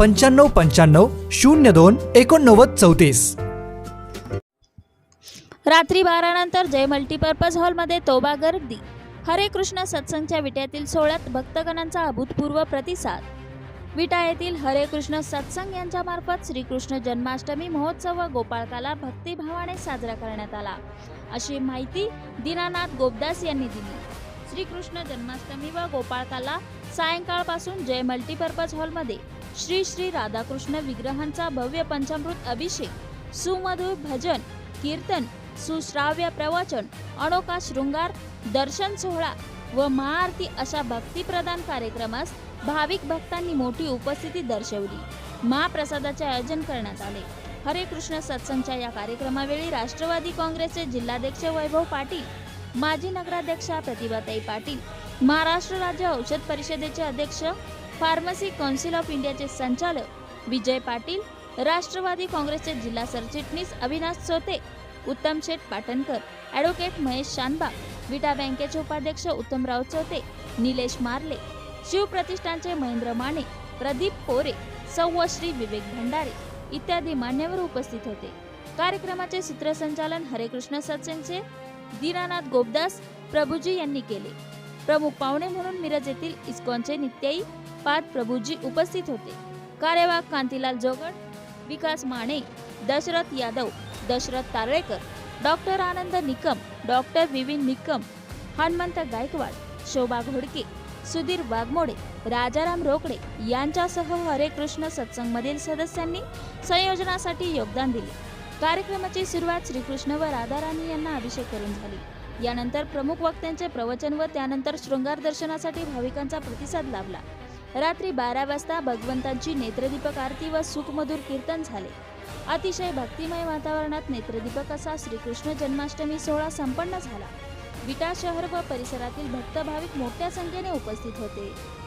पंच्याण्णव पंच्याण्णव शून्य दोन एकोणनव्वद चौतीस. रात्री बारानंतर जय मल्टीपर्पज हॉलमध्ये तोबा गर्दी. हरे कृष्ण सत्संगच्या विट्यातील सोहळ्यात भक्तगणांचा अभूतपूर्व प्रतिसाद. विटा येथील हरे कृष्ण सत्संग यांच्या मार्फत श्रीकृष्ण जन्माष्टमी महोत्सव व गोपाळकाला भक्तिभावाने साजरा करण्यात आला. अशी माहिती दीनानाथ गोपदास यांनी दिली. श्रीकृष्ण जन्माष्टमी व गोपाळकाला सायंकाळपासून जय मल्टीपर्पज हॉलमध्ये श्री श्री राधाकृष्ण विग्रहांचा भव्य पंचामृत अभिषेक सुमधुर भजन कीर्तन सुश्राव्य प्रवचन अनोखा शृंगार दर्शन सोहळा व महाआरती अशा भक्तिप्रदान कार्यक्रमास भाविक भक्तांनी मोठी उपस्थिती दर्शवली. महाप्रसादाचे आयोजन करण्यात आले. हरे कृष्ण सत्संगच्या या कार्यक्रमावेळी राष्ट्रवादी काँग्रेसचे जिल्हाध्यक्ष वैभव पाटील माजी नगराध्यक्षा प्रतिभाताई पाटील महाराष्ट्र राज्य औषध परिषदेचे अध्यक्ष फार्मसी कौन्सिल ऑफ इंडियाचे संचालक विजय पाटील राष्ट्रवादी काँग्रेसचे जिल्हा सरचिटणीस अविनाश सोते उत्तम शेठ पाटणकर ॲडव्होकेट महेश शानबाग विटा बँकेचे उपाध्यक्ष उत्तमराव चोते निलेश मार्ले शिवप्रतिष्ठानचे महेंद्र माने प्रदीप पोरे सौवश्री विवेक भंडारे इत्यादी मान्यवर उपस्थित होते. कार्यक्रमाचे सूत्रसंचालन हरेकृष्ण सत्संगचे दीनानाथ गोपदास प्रभूजी यांनी केले. प्रमुख पाहुणे म्हणून मिरज येथील इस्कॉनचे नित्याई पाद प्रभूजी उपस्थित होते. कार्यवाह कांतीलाल जोगड विकास माने दशरथ यादव दशरथ तारळेकर डॉक्टर आनंद निकम डॉक्टर विविन निकम हनुमंत गायकवाड शोभा घोडके सुधीर वाघमोडे राजाराम रोकडे यांच्यासह हरे कृष्ण सत्संगमधील सदस्यांनी संयोजनासाठी योगदान दिले. कार्यक्रमाची सुरुवात श्रीकृष्ण व राधाराणी यांना अभिषेक करून झाली. यानंतर प्रमुख वक्त्यांचे प्रवचन व त्यानंतर शृंगार दर्शनासाठी भाविकांचा प्रतिसाद लाभला. रात्री बारा वाजता भगवंतांची नेत्रदीपक आरती व सुखमधुर कीर्तन झाले. अतिशय भक्तिमय वातावरणात नेत्रदीपक असा श्रीकृष्ण जन्माष्टमी सोहळा संपन्न झाला. विटा शहर व परिसरातील भक्त भाविक मोठ्या संख्येने उपस्थित होते.